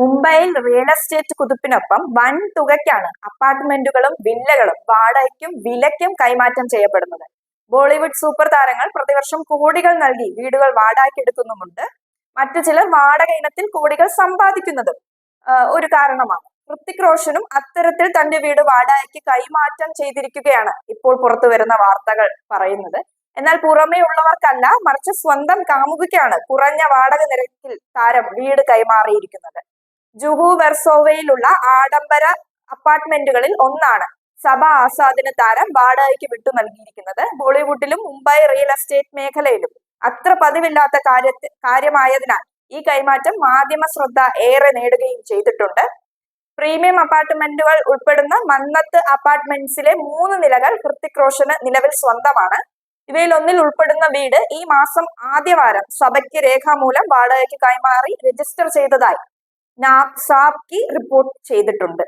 മുംബൈയിൽ real estate കുതിപ്പിനൊപ്പം വൻ തുകയ്ക്കാണ് അപ്പാർട്ട്മെന്റുകളും വില്ലകളും വാടകയ്ക്കും വിലയ്ക്കും കൈമാറ്റം ചെയ്യപ്പെടുന്നത്. ബോളിവുഡ് സൂപ്പർ താരങ്ങൾ പ്രതിവർഷം കോടികൾ നൽകി വീടുകൾ വാടകയ്ക്കെടുക്കുന്നുമുണ്ട് മറ്റു ചിലർ വാടക ഇനത്തിൽ കോടികൾ സമ്പാദിക്കുന്നതും ഒരു കാരണമാണ്. ഋത്തിക് റോഷനും അത്തരത്തിൽ തന്റെ വീട് വാടകയ്ക്ക് കൈമാറ്റം ചെയ്തിരിക്കുകയാണ് ഇപ്പോൾ പുറത്തു വരുന്ന വാർത്തകൾ പറയുന്നത്. എന്നാൽ പുറമേ ഉള്ളവർക്കല്ല മറിച്ച് സ്വന്തം കാമുകയ്ക്കാണ് കുറഞ്ഞ വാടക നിരക്കിൽ താരം വീട് കൈമാറിയിരിക്കുന്നത്. ജുഹു വെർസോവയിലുള്ള ആഡംബര അപ്പാർട്ട്മെന്റുകളിൽ ഒന്നാണ് സഭ ആസ്വാദന താരം വാടകയ്ക്ക് വിട്ടു നൽകിയിരിക്കുന്നത്. ബോളിവുഡിലും മുംബൈ റിയൽ എസ്റ്റേറ്റ് മേഖലയിലും. അത്ര പതിവില്ലാത്ത കാര്യ കാര്യമായതിനാൽ ഈ കൈമാറ്റം മാധ്യമ ശ്രദ്ധ ഏറെ നേടുകയും ചെയ്തിട്ടുണ്ട്. പ്രീമിയം അപ്പാർട്ട്മെന്റുകൾ ഉൾപ്പെടുന്ന മന്നത്ത് അപ്പാർട്ട്മെന്റ്സിലെ മൂന്ന് നിലകൾ ഹൃത്തിക് റോഷന് നിലവിൽ സ്വന്തമാണ്. ഇവയിൽ ഒന്നിൽ ഉൾപ്പെടുന്ന വീട് ഈ മാസം ആദ്യവാരം സഭയ്ക്ക് രേഖാമൂലം വാടകയ്ക്ക് കൈമാറി രജിസ്റ്റർ ചെയ്തതായി നാബ്സാബ്കി റിപ്പോർട്ട് ചെയ്തിട്ടുണ്ട്